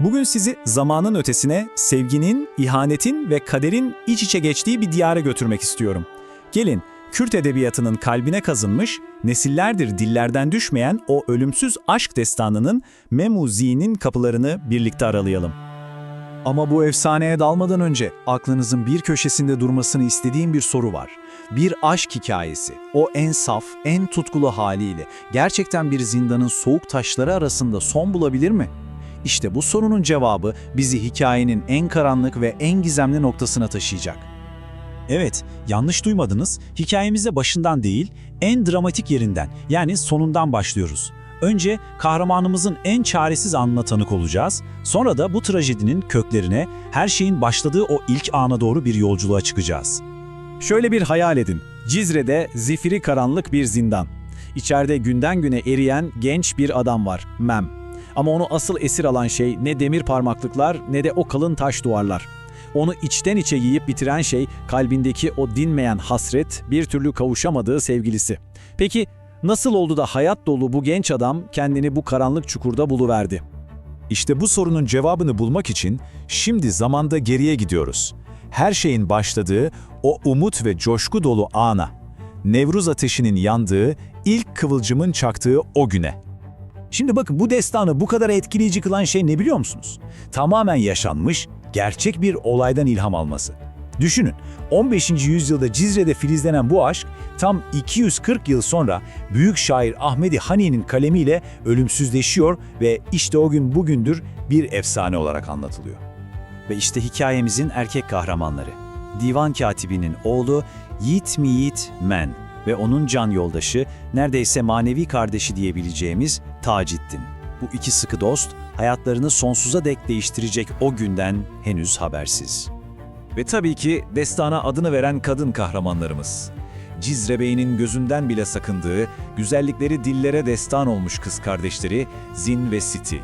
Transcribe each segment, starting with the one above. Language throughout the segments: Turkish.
Bugün sizi zamanın ötesine, sevginin, ihanetin ve kaderin iç içe geçtiği bir diyara götürmek istiyorum. Gelin, Kürt edebiyatının kalbine kazınmış, nesillerdir dillerden düşmeyen o ölümsüz aşk destanının Memuzi'nin kapılarını birlikte aralayalım. Ama bu efsaneye dalmadan önce aklınızın bir köşesinde durmasını istediğim bir soru var. Bir aşk hikayesi, o en saf, en tutkulu haliyle gerçekten bir zindanın soğuk taşları arasında son bulabilir mi? İşte bu sorunun cevabı bizi hikayenin en karanlık ve en gizemli noktasına taşıyacak. Evet, yanlış duymadınız. Hikayemize başından değil, en dramatik yerinden, yani sonundan başlıyoruz. Önce kahramanımızın en çaresiz anına tanık olacağız. Sonra da bu trajedinin köklerine, her şeyin başladığı o ilk ana doğru bir yolculuğa çıkacağız. Şöyle bir hayal edin. Cizre'de zifiri karanlık bir zindan. İçeride günden güne eriyen genç bir adam var, Mem. Ama onu asıl esir alan şey ne demir parmaklıklar ne de o kalın taş duvarlar. Onu içten içe yiyip bitiren şey kalbindeki o dinmeyen hasret, bir türlü kavuşamadığı sevgilisi. Peki nasıl oldu da hayat dolu bu genç adam kendini bu karanlık çukurda buluverdi? İşte bu sorunun cevabını bulmak için şimdi zamanda geriye gidiyoruz. Her şeyin başladığı o umut ve coşku dolu ana. Nevruz ateşinin yandığı, ilk kıvılcımın çaktığı o güne. Şimdi bakın bu destanı bu kadar etkileyici kılan şey ne biliyor musunuz? Tamamen yaşanmış, gerçek bir olaydan ilham alması. Düşünün, 15. yüzyılda Cizre'de filizlenen bu aşk tam 240 yıl sonra büyük şair Ahmedi Hani'nin kalemiyle ölümsüzleşiyor ve işte o gün bugündür bir efsane olarak anlatılıyor. Ve işte hikayemizin erkek kahramanları. Divan katibinin oğlu Yiğit mi Yiğit Men ve onun can yoldaşı, neredeyse manevi kardeşi diyebileceğimiz Taciddin. Bu iki sıkı dost, hayatlarını sonsuza dek değiştirecek o günden henüz habersiz. Ve tabii ki destana adını veren kadın kahramanlarımız. Cizre Bey'in gözünden bile sakındığı, güzellikleri dillere destan olmuş kız kardeşleri Zin ve Siti.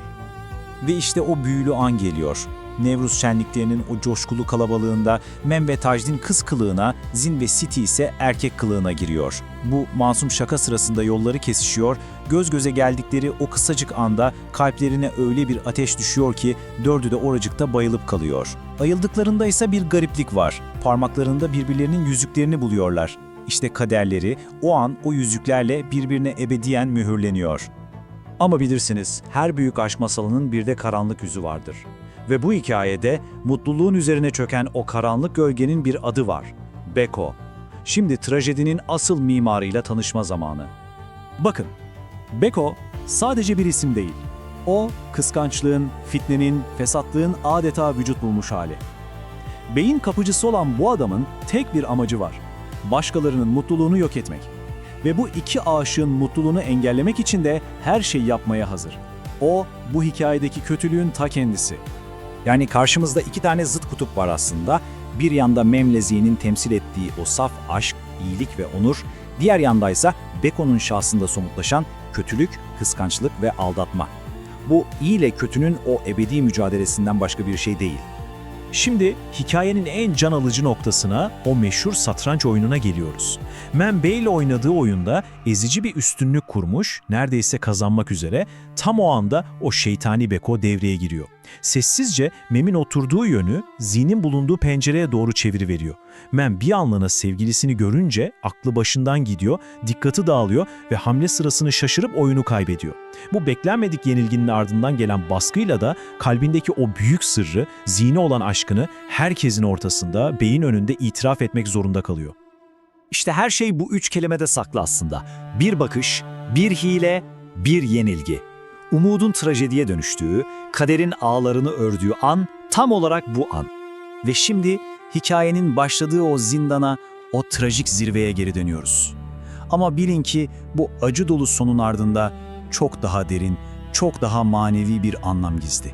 Ve işte o büyülü an geliyor. Nevruz şenliklerinin o coşkulu kalabalığında Mem ve Tajdin kız kılığına, Zin ve Siti ise erkek kılığına giriyor. Bu masum şaka sırasında yolları kesişiyor, göz göze geldikleri o kısacık anda kalplerine öyle bir ateş düşüyor ki dördü de oracıkta bayılıp kalıyor. Ayıldıklarında ise bir gariplik var. Parmaklarında birbirlerinin yüzüklerini buluyorlar. İşte kaderleri o an o yüzüklerle birbirine ebediyen mühürleniyor. Ama bilirsiniz, her büyük aşk masalının bir de karanlık yüzü vardır. Ve bu hikayede mutluluğun üzerine çöken o karanlık gölgenin bir adı var. Beko. Şimdi trajedinin asıl mimarıyla tanışma zamanı. Bakın, Beko sadece bir isim değil. O, kıskançlığın, fitnenin, fesatlığın adeta vücut bulmuş hali. Beyin kapıcısı olan bu adamın tek bir amacı var. Başkalarının mutluluğunu yok etmek. Ve bu iki aşığın mutluluğunu engellemek için de her şeyi yapmaya hazır. O, bu hikayedeki kötülüğün ta kendisi. Yani karşımızda iki tane zıt kutup var aslında. Bir yanda Memlezi'nin temsil ettiği o saf aşk, iyilik ve onur, diğer yandaysa Beko'nun şahsında somutlaşan kötülük, kıskançlık ve aldatma. Bu iyi ile kötünün o ebedi mücadelesinden başka bir şey değil. Şimdi hikayenin en can alıcı noktasına, o meşhur satranç oyununa geliyoruz. Men Bey ile oynadığı oyunda ezici bir üstünlük kurmuş, neredeyse kazanmak üzere, tam o anda o şeytani Beko devreye giriyor. Sessizce Mem'in oturduğu yönü zihnin bulunduğu pencereye doğru çeviriveriyor. Mem bir anlığına sevgilisini görünce aklı başından gidiyor, dikkati dağılıyor ve hamle sırasını şaşırıp oyunu kaybediyor. Bu beklenmedik yenilginin ardından gelen baskıyla da kalbindeki o büyük sırrı, zihni olan aşkını herkesin ortasında, beyin önünde itiraf etmek zorunda kalıyor. İşte her şey bu üç kelimede saklı aslında. Bir bakış, bir hile, bir yenilgi. Umudun trajediye dönüştüğü, kaderin ağlarını ördüğü an tam olarak bu an. Ve şimdi hikayenin başladığı o zindana, o trajik zirveye geri dönüyoruz. Ama bilin ki bu acı dolu sonun ardında çok daha derin, çok daha manevi bir anlam gizli.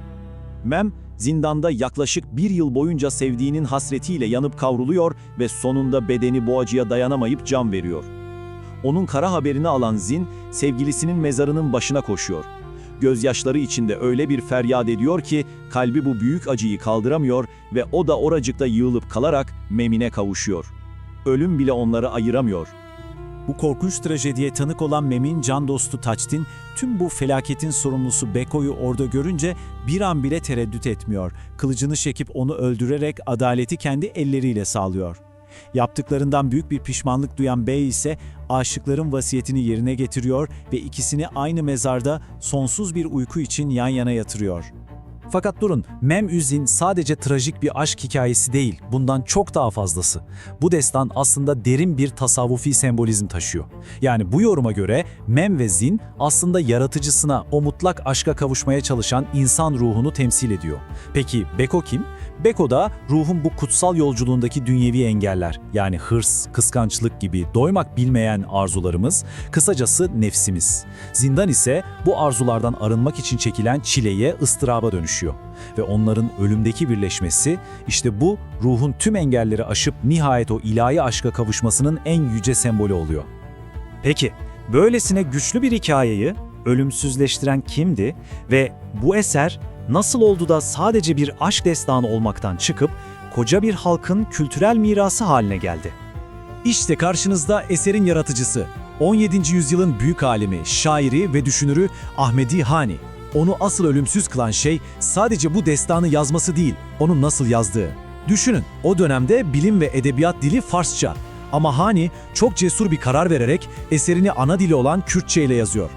Mem, zindanda yaklaşık bir yıl boyunca sevdiğinin hasretiyle yanıp kavruluyor ve sonunda bedeni bu acıya dayanamayıp can veriyor. Onun kara haberini alan Zin, sevgilisinin mezarının başına koşuyor. Gözyaşları içinde öyle bir feryat ediyor ki kalbi bu büyük acıyı kaldıramıyor ve o da oracıkta yığılıp kalarak Mem'ine kavuşuyor. Ölüm bile onları ayıramıyor. Bu korkunç trajediye tanık olan Mem'in can dostu Taçtin, tüm bu felaketin sorumlusu Beko'yu orada görünce bir an bile tereddüt etmiyor. Kılıcını çekip onu öldürerek adaleti kendi elleriyle sağlıyor. Yaptıklarından büyük bir pişmanlık duyan Bey ise aşıkların vasiyetini yerine getiriyor ve ikisini aynı mezarda sonsuz bir uyku için yan yana yatırıyor. Fakat durun, Mem Üzin sadece trajik bir aşk hikayesi değil, bundan çok daha fazlası. Bu destan aslında derin bir tasavvufi sembolizm taşıyor. Yani bu yoruma göre Mem ve Zin aslında yaratıcısına, o mutlak aşka kavuşmaya çalışan insan ruhunu temsil ediyor. Peki Beko kim? Beko da ruhun bu kutsal yolculuğundaki dünyevi engeller, yani hırs, kıskançlık gibi doymak bilmeyen arzularımız, kısacası nefsimiz. Zindan ise bu arzulardan arınmak için çekilen çileye, ıstıraba dönüşüyor. Ve onların ölümdeki birleşmesi, işte bu ruhun tüm engelleri aşıp nihayet o ilahi aşka kavuşmasının en yüce sembolü oluyor. Peki, böylesine güçlü bir hikayeyi ölümsüzleştiren kimdi ve bu eser nasıl oldu da sadece bir aşk destanı olmaktan çıkıp koca bir halkın kültürel mirası haline geldi? İşte karşınızda eserin yaratıcısı, 17. yüzyılın büyük alimi, şairi ve düşünürü Ahmedi Hani. Onu asıl ölümsüz kılan şey sadece bu destanı yazması değil, onun nasıl yazdığı. Düşünün, o dönemde bilim ve edebiyat dili Farsça. Ama Hani çok cesur bir karar vererek eserini ana dili olan Kürtçe ile yazıyor.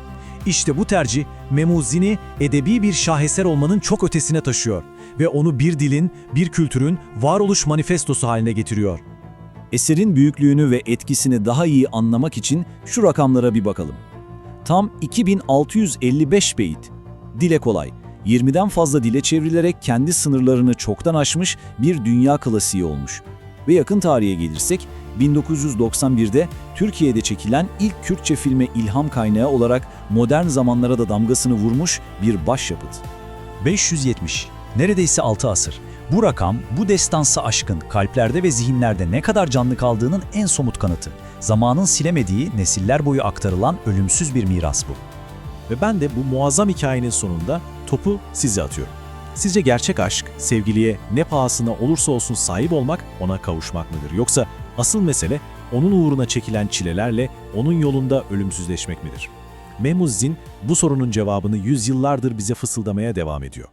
İşte bu tercih Memuzini edebi bir şaheser olmanın çok ötesine taşıyor ve onu bir dilin, bir kültürün varoluş manifestosu haline getiriyor. Eserin büyüklüğünü ve etkisini daha iyi anlamak için şu rakamlara bir bakalım. Tam 2655 beyit. Dile kolay. 20'den fazla dile çevrilerek kendi sınırlarını çoktan aşmış bir dünya klasiği olmuş. Ve yakın tarihe gelirsek 1991'de Türkiye'de çekilen ilk Kürtçe filme ilham kaynağı olarak modern zamanlara da damgasını vurmuş bir başyapıt. 570. Neredeyse 6 asır. Bu rakam, bu destansı aşkın kalplerde ve zihinlerde ne kadar canlı kaldığının en somut kanıtı. Zamanın silemediği, nesiller boyu aktarılan ölümsüz bir miras bu. Ve ben de bu muazzam hikayenin sonunda topu size atıyorum. Sizce gerçek aşk, sevgiliye ne pahasına olursa olsun sahip olmak, ona kavuşmak mıdır? Yoksa asıl mesele onun uğruna çekilen çilelerle onun yolunda ölümsüzleşmek midir? Memuzzin bu sorunun cevabını yüzyıllardır bize fısıldamaya devam ediyor.